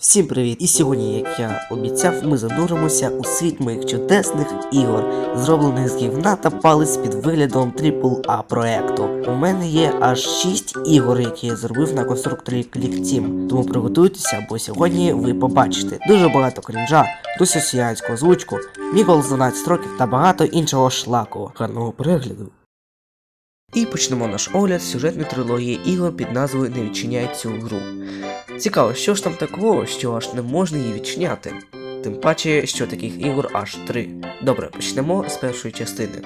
Всім привіт! І сьогодні, як я обіцяв, ми зануримося у світ моїх чудесних ігор, зроблених з гівна та палець під виглядом AAA проекту. У мене є аж 6 ігор, які я зробив на конструкторі Click Team, тому приготуйтеся, бо сьогодні ви побачите дуже багато крінжа, росіянську озвучку, мігол з 12 років та багато іншого шлаку. Гарного перегляду! І почнемо наш огляд сюжетної трилогії ігор під назвою Не відчиняй цю гру. Цікаво, що ж там такого, що аж не можна її відчиняти. Тим паче, що таких ігор аж три. Добре, почнемо з першої частини.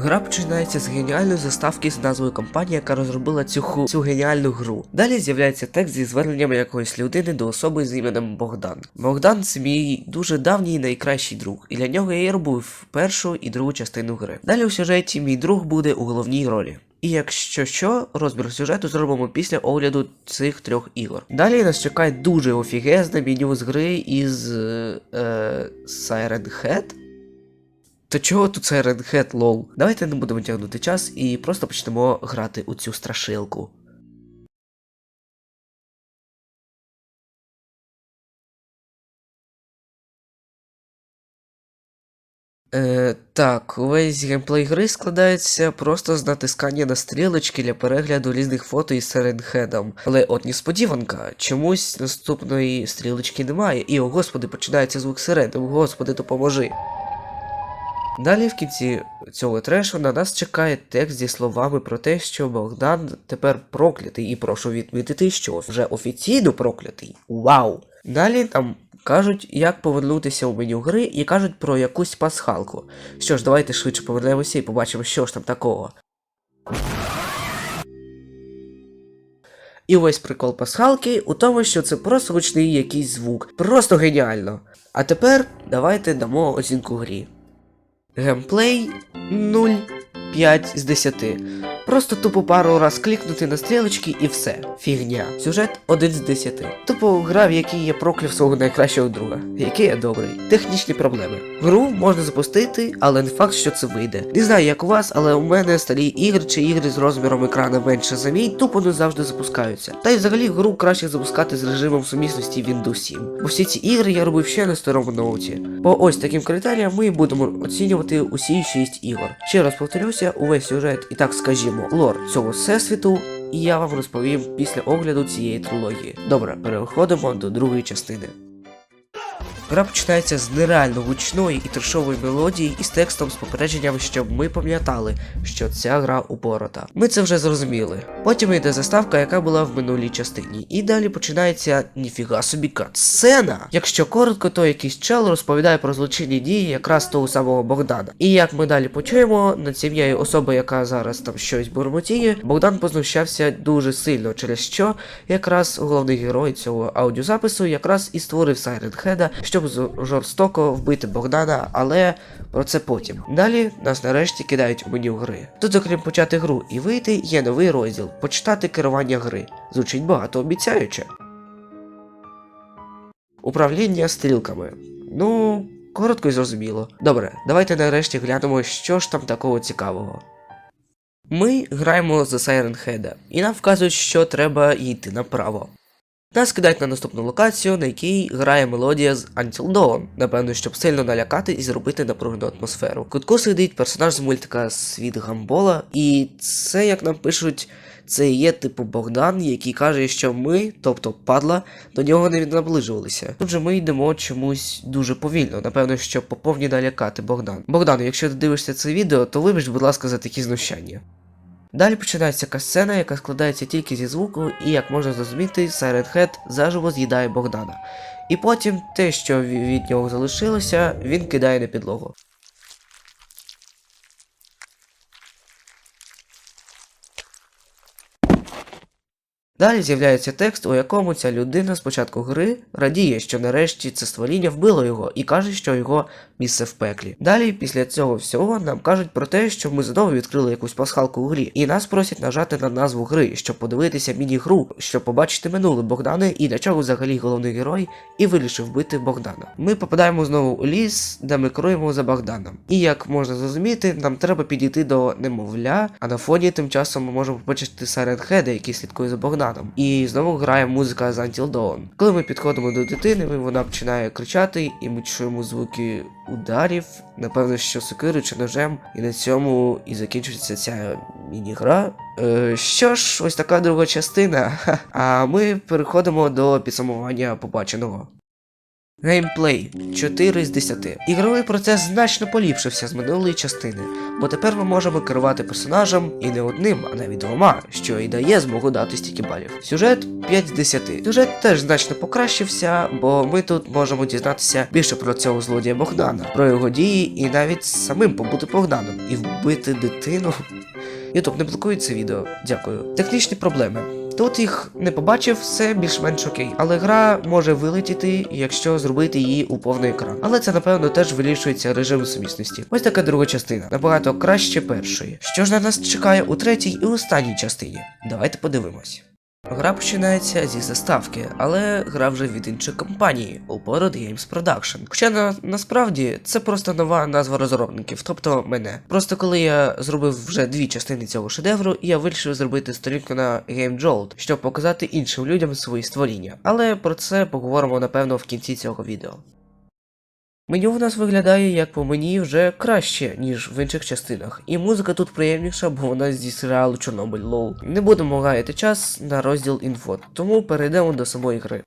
Гра починається з геніальної заставки з назвою компанії, яка розробила цю цю геніальну гру. Далі з'являється текст зі зверненням якоїсь людини до особи з іменем Богдан. Богдан це мій дуже давній і найкращий друг, і для нього я робив першу і другу частину гри. Далі у сюжеті мій друг буде у головній ролі. І якщо що, розбір сюжету зробимо після огляду цих трьох ігор. Далі нас чекає дуже офігезне меню з гри із е, Siren Head. То чого тут Siren Head, лол? Давайте не будемо тягнути час і просто почнемо грати у цю страшилку. Е, так, увесь геймплей гри складається просто з натискання на стрілочки для перегляду різних фото із Серенхедом. Але от несподіванка, чомусь наступної стрілочки немає, і о господи, починається звук сирени, о господи, допоможи. Далі в кінці цього трешу на нас чекає текст зі словами про те, що Богдан тепер проклятий, і прошу відмітити, що вже офіційно проклятий. Вау! Далі там кажуть, як повернутися у меню гри, і кажуть про якусь пасхалку. Що ж, давайте швидше повернемося і побачимо, що ж там такого. І увесь прикол пасхалки у тому, що це просто гучний якийсь звук. Просто геніально. А тепер давайте дамо оцінку грі. Геймплей 0,5 з 10. Просто тупо пару раз клікнути на стрілочки і все. Фігня. Сюжет 1 з 10. Тупо гра, в якій я прокляв свого найкращого друга, який я добрий. Технічні проблеми. Гру можна запустити, але не факт, що це вийде. Не знаю, як у вас, але у мене старі ігри чи ігри з розміром екрана менше за мій, тупо не завжди запускаються. Та й взагалі гру краще запускати з режимом сумісності Windows 7. Бо всі ці ігри я робив ще на старому ноуті. По ось таким критеріям ми будемо оцінювати усі 6 ігор. Ще раз повторюся, увесь сюжет і так скажімо, лор цього всесвіту. І я вам розповім після огляду цієї трилогії. Добре, переходимо до другої частини. Гра починається з нереально гучної і трешової мелодії із текстом з попередженням, щоб ми пам'ятали, що ця гра упорота. Ми це вже зрозуміли. Потім йде заставка, яка була в минулій частині. І далі починається ніфіга собі кат-сцена. Якщо коротко, то якийсь чел розповідає про злочинні дії якраз того самого Богдана. І як ми далі почуємо, над сім'єю особи, яка зараз там щось бурмотіє, Богдан познущався дуже сильно, через що якраз головний герой цього аудіозапису якраз і створив Сайренхеда, щоб жорстоко вбити Богдана, але про це потім. Далі нас нарешті кидають у меню гри. Тут, окрім почати гру і вийти, є новий розділ почитати керування гри. Звучить багато обіцяюче. Управління стрілками. Ну, коротко і зрозуміло. Добре, давайте нарешті глянемо, що ж там такого цікавого. Ми граємо за Head, і нам вказують, що треба йти направо. Нас кидають на наступну локацію, на якій грає мелодія з Until Dawn, напевно, щоб сильно налякати і зробити напружену атмосферу. Кутку сидить персонаж з мультика Світ Гамбола, і це, як нам пишуть, це є типу Богдан, який каже, що ми, тобто падла, до нього не наближувалися. Тут же ми йдемо чомусь дуже повільно, напевно, щоб поповні налякати Богдан. Богдан, якщо ти дивишся це відео, то вибач, будь ласка, за такі знущання. Далі починається касцена, яка складається тільки зі звуку, і як можна зрозуміти, Head заживо з'їдає Богдана. І потім те, що від нього залишилося, він кидає на підлогу. Далі з'являється текст, у якому ця людина з початку гри радіє, що нарешті це створіння вбило його, і каже, що його місце в пеклі. Далі, після цього всього, нам кажуть про те, що ми знову відкрили якусь пасхалку у грі, і нас просять нажати на назву гри, щоб подивитися міні-гру, щоб побачити минуле Богдана і для чого взагалі головний герой і вирішив вбити Богдана. Ми попадаємо знову у ліс, де ми кроємо за Богданом. І як можна зрозуміти, нам треба підійти до немовля, а на фоні тим часом ми можемо побачити Сайренхеда, який слідкує за Богданом. Богданом. І знову грає музика з Until Dawn. Коли ми підходимо до дитини, вона починає кричати, і ми чуємо звуки ударів, напевно, що сокиру чи ножем, і на цьому і закінчується ця міні-гра. Е, що ж, ось така друга частина. А ми переходимо до підсумування побаченого. Геймплей 4 з 10. Ігровий процес значно поліпшився з минулої частини, бо тепер ми можемо керувати персонажем і не одним, а навіть двома, що і дає змогу дати стільки балів. Сюжет 5 з 10. Сюжет теж значно покращився, бо ми тут можемо дізнатися більше про цього злодія Богдана, про його дії і навіть самим побути Богданом і вбити дитину. Ютуб не блокує це відео. Дякую. Технічні проблеми. Тут їх не побачив, все більш-менш окей. Але гра може вилетіти, якщо зробити її у повний екран. Але це напевно теж вирішується режим сумісності. Ось така друга частина, набагато краще першої. Що ж на нас чекає у третій і останній частині? Давайте подивимось. Гра починається зі заставки, але гра вже від іншої компанії Upload Games Production. Хоча на, насправді це просто нова назва розробників, тобто мене. Просто коли я зробив вже дві частини цього шедевру, я вирішив зробити сторінку на GameJolt, щоб показати іншим людям свої створіння. Але про це поговоримо напевно в кінці цього відео. Меню в нас виглядає як по мені вже краще, ніж в інших частинах, і музика тут приємніша, бо вона зі серіалу Чорнобиль Лоу. Не будемо гаяти час на розділ інфо, тому перейдемо до самої гри.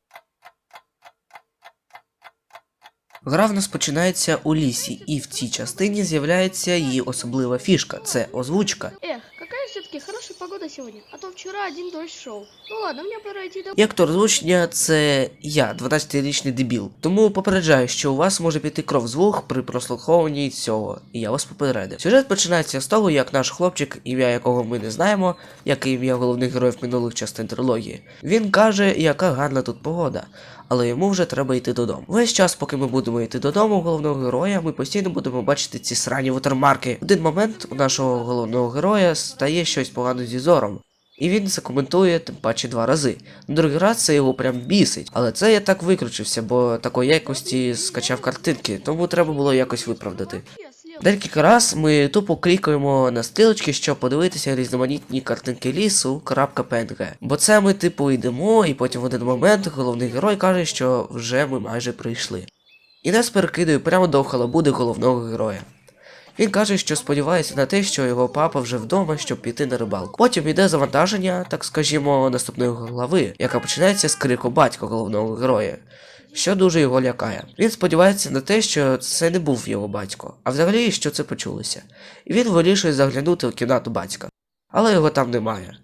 Гра в нас починається у лісі, і в цій частині з'являється її особлива фішка це озвучка. Эх, какая все-таки хорошая погода сегодня. А то вчера один дождь шел. Ну ладно, мне пора идти домой. І актор озвучення це я, 12-річний дебіл. Тому попереджаю, що у вас може піти кров з вух при прослуховуванні цього, і я вас попередив. Сюжет починається з того, як наш хлопчик, ім'я якого ми не знаємо, як і ім'я головних героїв минулих частин трилогії. Він каже, яка гарна тут погода, але йому вже треба йти додому. Весь час, поки ми будемо йти додому головного героя, ми постійно будемо бачити ці срані вотермарки. В один момент у нашого головного героя стає щось погано зі. І він це коментує тим паче два рази. Другий раз це його прям бісить. Але це я так викручився, бо такої якості скачав картинки, тому треба було якось виправдати. Декілька раз ми тупо клікаємо на стрілочки, щоб подивитися різноманітні картинки лісу. .png. Бо це ми типу йдемо, і потім в один момент головний герой каже, що вже ми майже прийшли. І нас перекидує прямо до халабуди головного героя. Він каже, що сподівається на те, що його папа вже вдома, щоб піти на рибалку. Потім йде завантаження, так скажімо, наступної глави, яка починається з крику батька головного героя, що дуже його лякає. Він сподівається на те, що це не був його батько, а взагалі, що це почулося. І він вирішує заглянути в кімнату батька, але його там немає.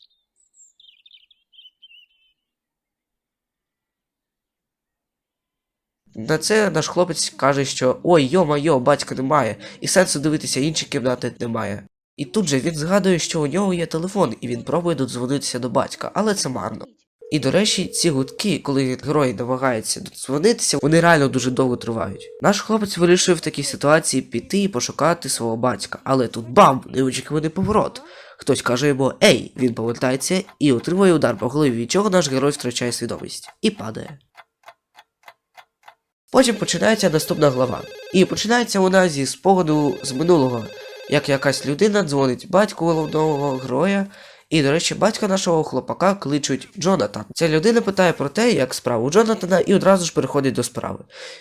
На це наш хлопець каже, що ой, йо-майо, батька немає, і сенсу дивитися інші кімнати немає. І тут же він згадує, що у нього є телефон, і він пробує додзвонитися до батька, але це марно. І до речі, ці гудки, коли герой намагається додзвонитися, вони реально дуже довго тривають. Наш хлопець вирішив в такій ситуації піти і пошукати свого батька, але тут бам! Неочікуваний поворот. Хтось каже йому Ей! Він повертається і отримує удар по голові, від чого наш герой втрачає свідомість і падає. Потім починається наступна глава. І починається вона зі спогаду з минулого, як якась людина дзвонить батьку головного героя. І, до речі, батька нашого хлопака кличуть Джонатан. Ця людина питає про те, як справа у Джонатана, і одразу ж переходить до справи.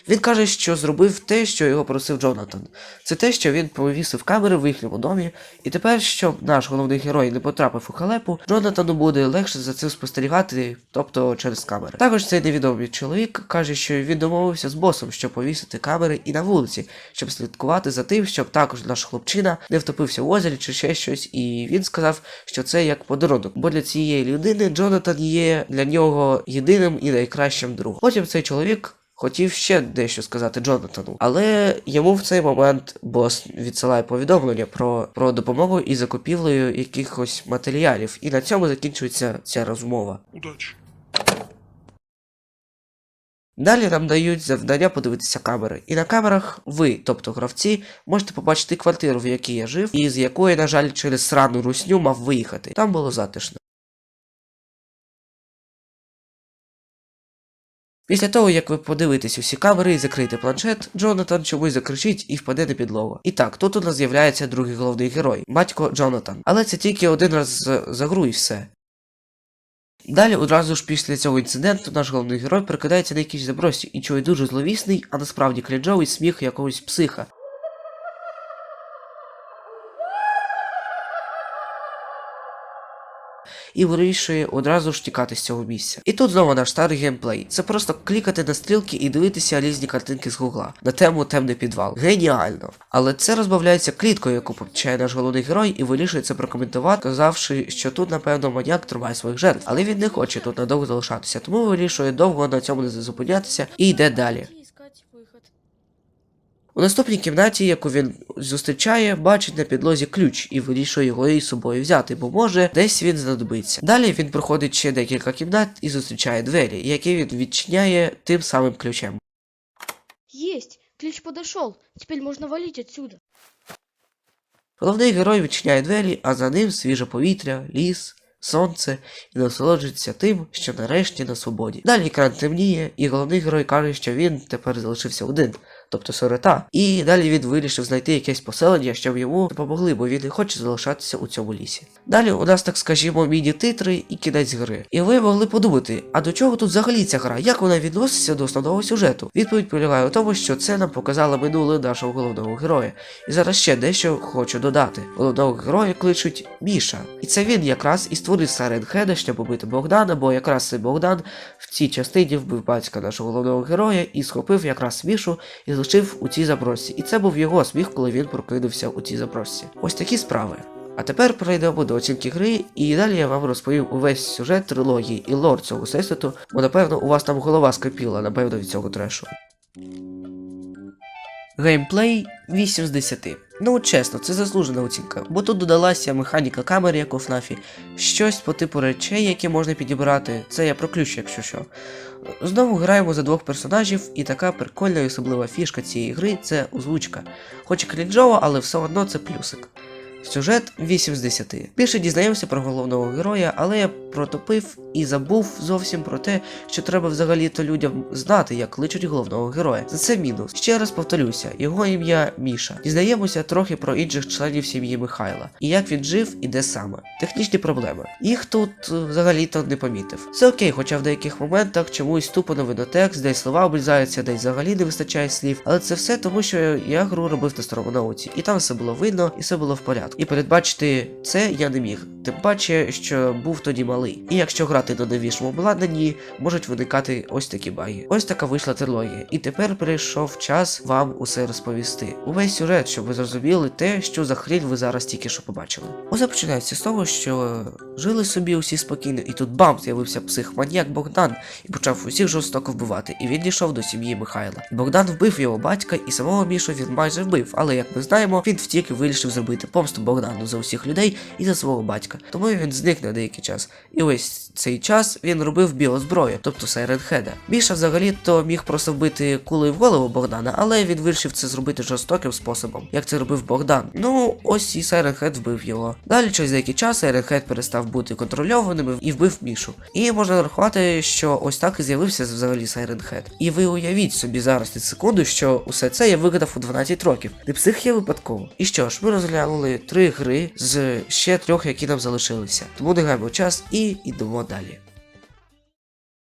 Він каже, що зробив те, що його просив Джонатан. Це те, що він повісив камери в їхньому домі, і тепер, щоб наш головний герой не потрапив у халепу, Джонатану буде легше за цим спостерігати, тобто через камери. Також цей невідомий чоловік каже, що він домовився з босом, щоб повісити камери і на вулиці, щоб слідкувати за тим, щоб також наш хлопчина не втопився в озері чи ще щось. І він сказав, що це як подарунок, бо для цієї людини Джонатан є для нього єдиним і найкращим другом. Потім цей чоловік. Хотів ще дещо сказати Джонатану, але йому в цей момент бос відсилає повідомлення про, про допомогу і закупівлею якихось матеріалів, і на цьому закінчується ця розмова. Удачи. Далі нам дають завдання подивитися камери. І на камерах ви, тобто гравці, можете побачити квартиру, в якій я жив, і з якої, на жаль, через срану русню мав виїхати. Там було затишно. Після того, як ви подивитесь усі камери і закриєте планшет, Джонатан чомусь закричить і впаде на підлогу. І так, тут у нас з'являється другий головний герой, батько Джонатан. Але це тільки один раз за гру і все. Далі, одразу ж після цього інциденту, наш головний герой прикидається на якійсь забросі і чує дуже зловісний, а насправді крінжовий сміх якогось психа. І вирішує одразу ж тікати з цього місця. І тут знову наш старий геймплей. Це просто клікати на стрілки і дивитися різні картинки з гугла на тему темний підвал. Геніально. Але це розбавляється кліткою, яку помічає наш головний герой, і вирішує це прокоментувати, сказавши, що тут, напевно, маньяк тримає своїх жертв. Але він не хоче тут надовго залишатися, тому вирішує довго на цьому не зупинятися і йде далі. У наступній кімнаті, яку він зустрічає, бачить на підлозі ключ і вирішує його із собою взяти, бо може десь він знадобиться. Далі він проходить ще декілька кімнат і зустрічає двері, які він відчиняє тим самим ключем. Есть! Ключ подошел. Теперь можно валить отсюда. Головний герой відчиняє двері, а за ним свіже повітря, ліс, сонце і насолоджується тим, що нарешті на свободі. Далі екран темніє, і головний герой каже, що він тепер залишився один, тобто сирота. І далі він вирішив знайти якесь поселення, щоб йому допомогли, бо він не хоче залишатися у цьому лісі. Далі у нас, так скажімо, міні-титри і кінець гри. І ви могли подумати, а до чого тут взагалі ця гра? Як вона відноситься до основного сюжету? Відповідь полягає у тому, що це нам показало минуле нашого головного героя. І зараз ще дещо хочу додати. Головного героя кличуть Міша. І це він якраз і створив Сайренхеда, щоб убити Богдана, бо якраз цей Богдан в цій частині вбив батька нашого головного героя і схопив якраз Мішу і залишив у цій забросі. І це був його сміх, коли він прокинувся у цій забросі. Ось такі справи. А тепер перейдемо до оцінки гри, і далі я вам розповім увесь сюжет трилогії і лор цього всесвіту, бо напевно у вас там голова скипіла, напевно, від цього трешу. Геймплей 8 з 10. Ну, чесно, це заслужена оцінка, бо тут додалася механіка камери, як у ФНАФі, щось по типу речей, які можна підібрати. Це я про ключ, якщо що. Знову граємо за двох персонажів, і така прикольна і особлива фішка цієї гри це озвучка. Хоч і крінжова, але все одно це плюсик. Сюжет 8 з 10. Більше дізнаємося про головного героя, але я протопив і забув зовсім про те, що треба взагалі-то людям знати, як кличуть головного героя. За це мінус. Ще раз повторюся, його ім'я Міша. Дізнаємося трохи про інших членів сім'ї Михайла і як він жив і де саме. Технічні проблеми. Їх тут е, взагалі-то не помітив. Все окей, хоча в деяких моментах чомусь тупо не видно текст, десь слова обрізаються, десь взагалі не вистачає слів. Але це все тому, що я гру робив на старому науці, і там все було видно, і все було в порядку. І передбачити це я не міг. Тим паче, що був тоді малий. І якщо грати на новішому обладнанні, можуть виникати ось такі баги. Ось така вийшла трилогія. І тепер прийшов час вам усе розповісти. Увесь сюжет, щоб ви зрозуміли те, що за хрінь ви зараз тільки що побачили. Усе починається з того, що жили собі усі спокійно, і тут бам з'явився психманіяк Богдан і почав усіх жорстоко вбивати. І він дійшов до сім'ї Михайла. Богдан вбив його батька, і самого Мішу він майже вбив. Але як ми знаємо, він втік і вирішив зробити помсту Богдану за усіх людей і за свого батька. Тому він зник на деякий час. І ось цей час він робив біозброю, тобто Сайренхеда. Міша взагалі-то міг просто вбити кулею в голову Богдана, але він вирішив це зробити жорстоким способом, як це робив Богдан. Ну, ось і Сайренхед вбив його. Далі через деякий час Сайренхед перестав бути контрольованим і вбив Мішу. І можна рахувати, що ось так і з'явився взагалі Сайренхед. І ви уявіть собі зараз на секунду, що усе це я вигадав у 12 років. Не псих є випадково. І що ж, ми розглянули три гри з ще трьох, які нам залишилися. Тому не гаймо час і йдемо далі.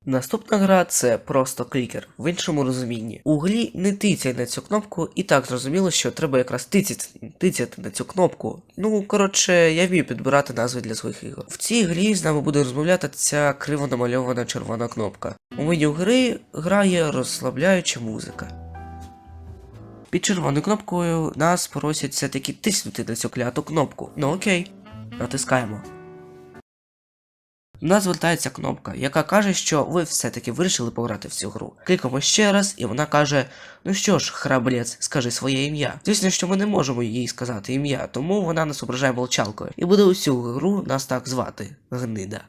Наступна гра це просто клікер в іншому розумінні. У грі не тицяй на цю кнопку, і так зрозуміло, що треба якраз тицяти, тицяти на цю кнопку. Ну коротше, я вмію підбирати назви для своїх ігор. В цій грі з нами буде розмовляти ця криво намальована червона кнопка. У меню гри грає розслабляюча музика. Під червоною кнопкою нас просять все-таки тиснути на цю кляту кнопку. Ну окей, натискаємо. У нас звертається кнопка, яка каже, що ви все-таки вирішили пограти в цю гру. Клікаємо ще раз, і вона каже: Ну що ж, храбрець, скажи своє ім'я. Звісно, що ми не можемо їй сказати ім'я, тому вона нас ображає мовчалкою. І буде усю гру нас так звати гнида.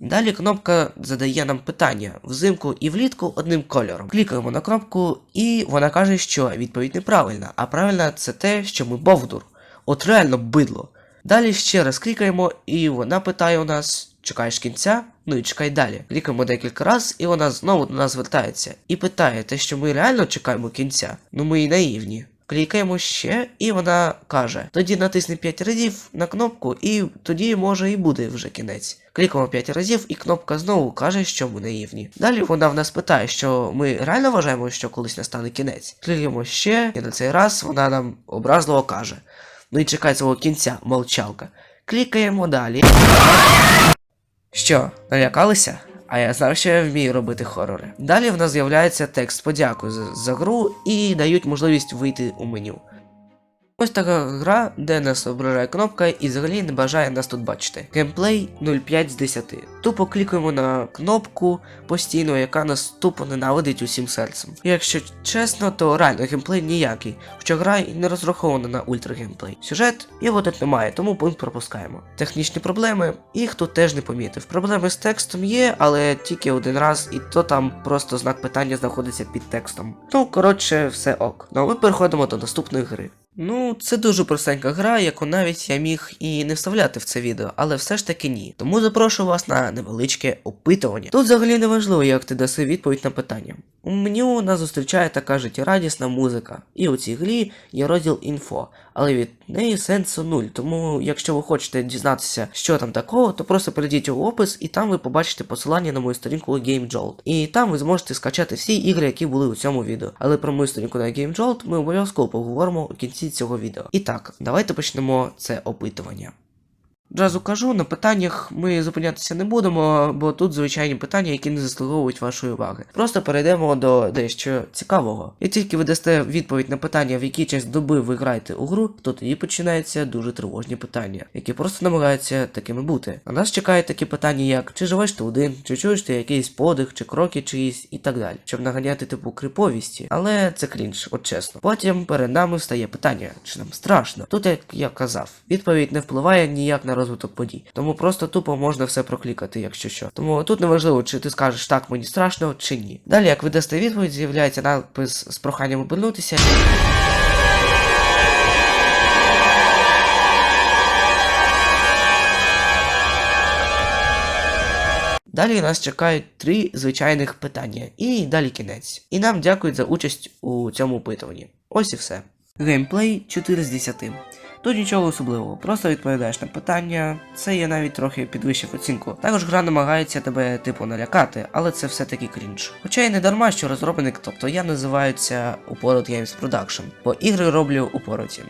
Далі кнопка задає нам питання взимку і влітку одним кольором. Клікаємо на кнопку, і вона каже, що відповідь неправильна, а правильна це те, що ми бовдур. От реально бидло. Далі ще раз клікаємо, і вона питає у нас: чекаєш кінця? Ну і чекай далі. Клікаємо декілька разів, і вона знову до нас звертається і питає те, що ми реально чекаємо кінця. Ну ми і наївні. Клікаємо ще, і вона каже: тоді натисни 5 разів на кнопку, і тоді може і буде вже кінець. Клікаємо 5 разів, і кнопка знову каже, що ми наївні. Далі вона в нас питає, що ми реально вважаємо, що колись настане кінець. Клікаємо ще, і на цей раз вона нам образливо каже: Ну і чекай свого кінця, молчалка. Клікаємо далі. Що, налякалися? А я знав, що я вмію робити хорори. Далі в нас з'являється текст подяку за, за гру і дають можливість вийти у меню. Ось така гра, де нас ображає кнопка і взагалі не бажає нас тут бачити. Геймплей 0,5 з 10. Тупо клікаємо на кнопку постійно, яка нас тупо ненавидить усім серцем. Якщо чесно, то реально геймплей ніякий, хоча гра і не розрахована на ультрагеймплей. Сюжет його тут немає, тому пункт пропускаємо. Технічні проблеми, їх тут теж не помітив. Проблеми з текстом є, але тільки один раз, і то там просто знак питання знаходиться під текстом. Ну, коротше, все ок. Ну а ми переходимо до наступної гри. Ну, це дуже простенька гра, яку навіть я міг і не вставляти в це відео, але все ж таки ні. Тому запрошую вас на невеличке опитування. Тут взагалі не важливо, як ти даси відповідь на питання. У меню нас зустрічає така життєрадісна музика, і у цій грі є розділ інфо, але від неї сенсу нуль. Тому, якщо ви хочете дізнатися, що там такого, то просто перейдіть у опис, і там ви побачите посилання на мою сторінку GameJolt. І там ви зможете скачати всі ігри, які були у цьому відео. Але про мою сторінку на GameJolt ми обов'язково поговоримо у кінці цього відео. І так, давайте почнемо це опитування. Одразу кажу, на питаннях ми зупинятися не будемо, бо тут звичайні питання, які не заслуговують вашої уваги. Просто перейдемо до дещо цікавого. І тільки ви дасте відповідь на питання, в який час доби ви граєте у гру, то тоді починаються дуже тривожні питання, які просто намагаються такими бути. На нас чекають такі питання, як чи живеш ти один, чи чуєш ти якийсь подих, чи кроки чиїсь, і так далі, щоб наганяти типу криповісті. Але це крінж, от чесно. Потім перед нами встає питання, чи нам страшно. Тут, як я казав, відповідь не впливає ніяк на розвиток подій. Тому просто тупо можна все проклікати, якщо що. Тому тут неважливо, чи ти скажеш так, мені страшно, чи ні. Далі, як ви дасте відповідь, з'являється надпис з проханням обернутися. Далі нас чекають три звичайних питання, і далі кінець. І нам дякують за участь у цьому опитуванні. Ось і все. Геймплей 4 з 10. Тут нічого особливого, просто відповідаєш на питання, це я навіть трохи підвищив оцінку. Також гра намагається тебе типу налякати, але це все-таки крінж. Хоча й не дарма, що розробник, тобто я називаюся Упорот Games Production, бо ігри роблю у.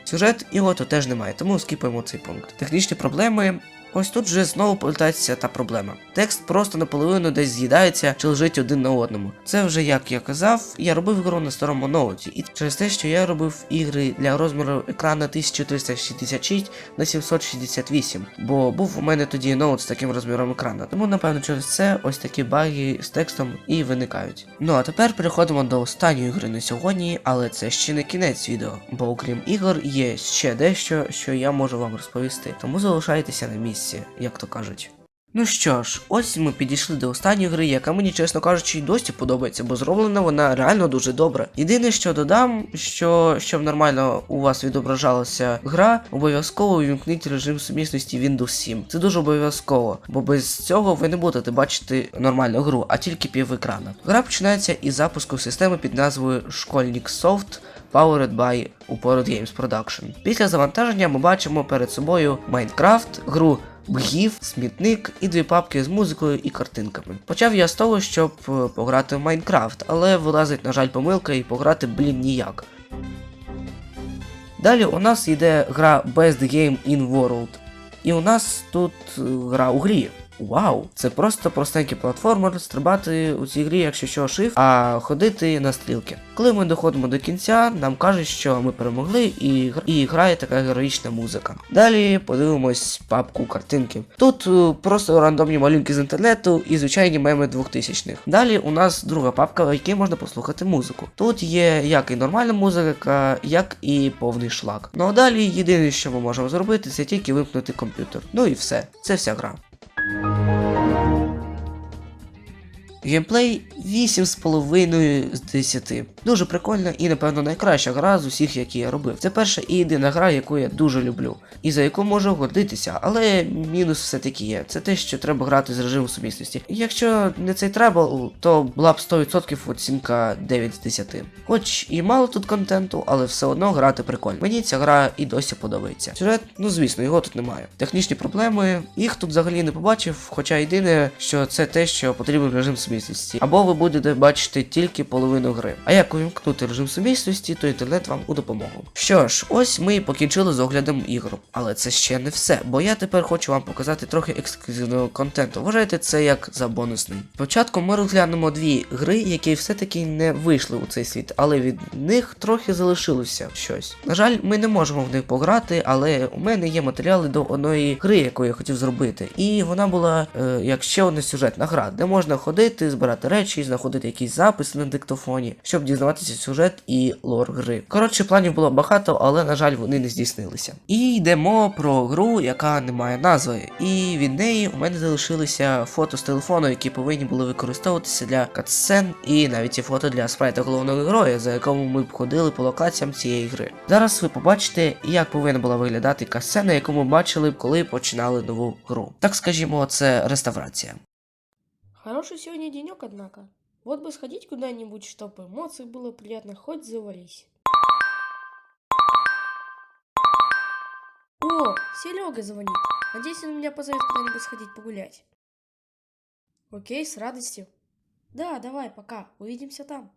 Сюжет його тут теж немає, тому скіпаємо цей пункт. Технічні проблеми. Ось тут вже знову повертається та проблема. Текст просто наполовину десь з'їдається чи лежить один на одному. Це вже як я казав, я робив гру на старому ноуті, і через те, що я робив ігри для розміру екрана 1366 на 768, бо був у мене тоді ноут з таким розміром екрана. Тому напевно через це ось такі баги з текстом і виникають. Ну а тепер переходимо до останньої гри на сьогодні, але це ще не кінець відео, бо окрім ігор є ще дещо, що я можу вам розповісти. Тому залишайтеся на місці, як то кажуть. Ну що ж, ось ми підійшли до останньої гри, яка мені, чесно кажучи, й досі подобається, бо зроблена вона реально дуже добре. Єдине, що додам, що щоб нормально у вас відображалася гра, обов'язково увімкніть режим сумісності Windows 7. Це дуже обов'язково, бо без цього ви не будете бачити нормальну гру, а тільки пів екрана. Гра починається із запуску системи під назвою Школьник Soft. Powered by Upload Games Production. Після завантаження ми бачимо перед собою Майнкрафт, гру Бгів, смітник і дві папки з музикою і картинками. Почав я з того, щоб е, пограти в Майнкрафт, але вилазить, на жаль, помилка і пограти, блін, ніяк. Далі у нас йде гра Best Game in World. І у нас тут е, гра у грі. Вау! Це просто простенький платформер, стрибати у цій грі, якщо що шиф, а ходити на стрілки. Коли ми доходимо до кінця, нам кажуть, що ми перемогли, і, і грає така героїчна музика. Далі подивимось папку картинки. Тут е, просто рандомні малюнки з інтернету і звичайні меми 2000-х. Далі у нас друга папка, в якій можна послухати музику. Тут є як і нормальна музика, як і повний шлак. Ну а далі єдине, що ми можемо зробити, це тільки вимкнути комп'ютер. Ну і все, це вся гра. Música Геймплей 8,5 з 10. Дуже прикольна і, напевно, найкраща гра з усіх, які я робив. Це перша і єдина гра, яку я дуже люблю, і за яку можу гордитися, але мінус все-таки є. Це те, що треба грати з режиму сумісності. Якщо не цей требл, то була б 100% оцінка 9 з 10. Хоч і мало тут контенту, але все одно грати прикольно. Мені ця гра і досі подобається. Сюжет, ну звісно, його тут немає. Технічні проблеми, їх тут взагалі не побачив, хоча єдине, що це те, що потрібен режим сумісності. Або ви будете бачити тільки половину гри. А як увімкнути режим сумісності, то інтернет вам у допомогу. Що ж, ось ми і покінчили з оглядом ігор. Але це ще не все, бо я тепер хочу вам показати трохи ексклюзивного контенту. Вважайте це як за бонусний. Спочатку ми розглянемо дві гри, які все-таки не вийшли у цей світ, але від них трохи залишилося щось. На жаль, ми не можемо в них пограти, але у мене є матеріали до одної гри, яку я хотів зробити. І вона була е, як ще одна сюжетна гра, де можна ходити, збирати речі, знаходити якісь записи на диктофоні, щоб дізнаватися сюжет і лор гри. Коротше, планів було багато, але на жаль, вони не здійснилися. І йдемо про гру, яка не має назви. І від неї у мене залишилися фото з телефону, які повинні були використовуватися для катсцен, і навіть є фото для спрайта головного героя, за якому ми б ходили по локаціям цієї гри. Зараз ви побачите, як повинна була виглядати катсцена, яку ми бачили, коли починали нову гру. Так скажімо, це реставрація. Хороший сегодня денек, однако. Вот бы сходить куда-нибудь, чтобы эмоций было приятно, хоть завались. О, Серега звонит. Надеюсь, он меня позовет куда-нибудь сходить погулять. Окей, с радостью. Да, давай, пока. Увидимся там.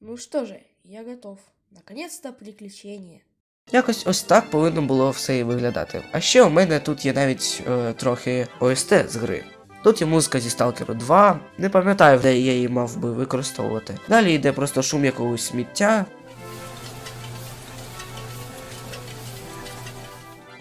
Ну что же, я готов. Наконец-то приключение. Якось ось так повинно було все і виглядати. А ще у мене тут є навіть е, трохи ОСТ з гри. Тут є музика зі Сталкеру 2, не пам'ятаю, де я її мав би використовувати. Далі йде просто шум якогось сміття.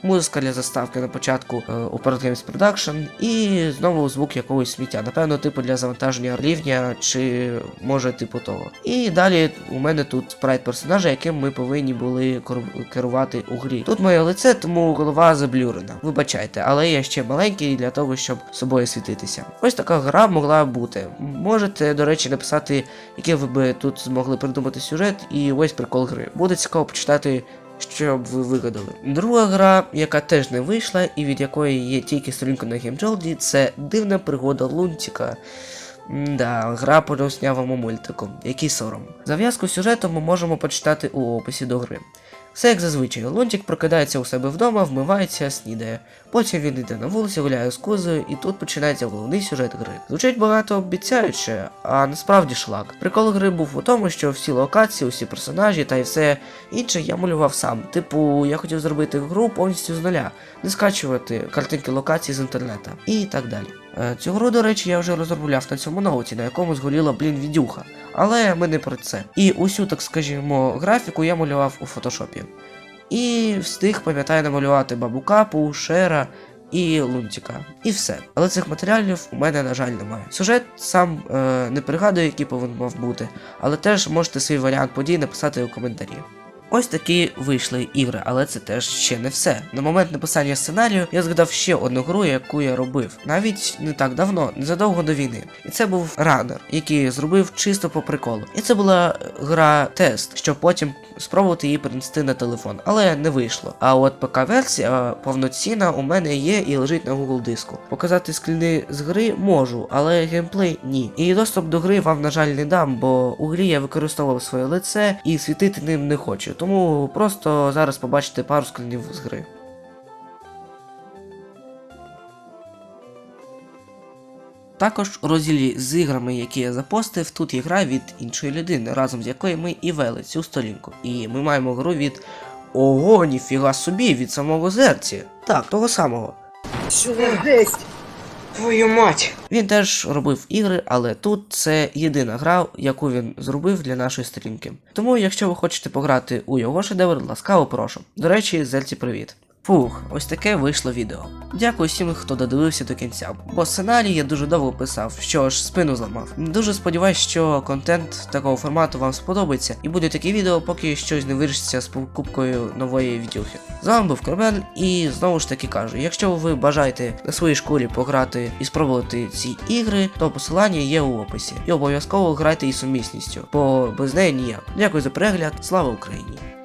Музика для заставки на початку у Parrot Games Production і знову звук якогось сміття. Напевно, типу для завантаження рівня, чи може типу того. І далі у мене тут спрайт персонажа, яким ми повинні були керувати у грі. Тут моє лице, тому голова заблюрена. Вибачайте, але я ще маленький для того, щоб собою світитися. Ось така гра могла бути. Можете, до речі, написати, який ви би тут змогли придумати сюжет, і ось прикол гри. Буде цікаво почитати. Що б ви вигадали. Друга гра, яка теж не вийшла, і від якої є тільки сторінка на геймджолді, це дивна пригода Лунтіка. Да, гра по роснявому мультику. Який сором. Зав'язку сюжету ми можемо почитати у описі до гри. Все як зазвичай, Лунтик прокидається у себе вдома, вмивається, снідає. Потім він йде на вулицю, гуляє з козою, і тут починається головний сюжет гри. Звучить багато обіцяюче, а насправді шлак. Прикол гри був у тому, що всі локації, усі персонажі та й все інше я малював сам. Типу, я хотів зробити гру повністю з нуля, не скачувати картинки локацій з інтернета і так далі. Цю гру, до речі, я вже розробляв на цьому ноуті, на якому згоріла, блін, відюха. Але ми не про це. І усю, так скажімо, графіку я малював у фотошопі. І встиг, пам'ятаю, намалювати бабукапу, шера і лунтіка. І все. Але цих матеріалів у мене, на жаль, немає. Сюжет сам е, не пригадую, який повинен мав бути, але теж можете свій варіант подій написати у коментарі. Ось такі вийшли ігри, але це теж ще не все. На момент написання сценарію я згадав ще одну гру, яку я робив, навіть не так давно, незадовго до війни. І це був ранер, який зробив чисто по приколу. І це була гра тест, щоб потім спробувати її перенести на телефон, але не вийшло. А от ПК-версія повноцінна у мене є і лежить на Google диску. Показати скріни з гри можу, але геймплей ні. І доступ до гри вам, на жаль, не дам, бо у грі я використовував своє лице і світити ним не хочу. Тому просто зараз побачите пару скрінів з гри. Також у розділі з іграми, які я запостив, тут є гра від іншої людини, разом з якою ми і вели цю сторінку. І ми маємо гру від Ого, ніфіга собі, від самого зерці. Так, того самого. Що за жесть? Твою мать! Він теж робив ігри, але тут це єдина гра, яку він зробив для нашої стрімки. Тому, якщо ви хочете пограти у його шедевр, ласкаво прошу. До речі, Зельці, привіт. Фух, ось таке вийшло відео. Дякую всім, хто додивився до кінця, бо сценарій я дуже довго писав, що ж спину зламав. Дуже сподіваюсь, що контент такого формату вам сподобається, і буде таке відео, поки щось не вирішиться з покупкою нової відюхи. З вами був Корбен, і знову ж таки кажу, якщо ви бажаєте на своїй школі пограти і спробувати ці ігри, то посилання є у описі. І обов'язково грайте із сумісністю, бо без неї ніяк. Дякую за перегляд, слава Україні!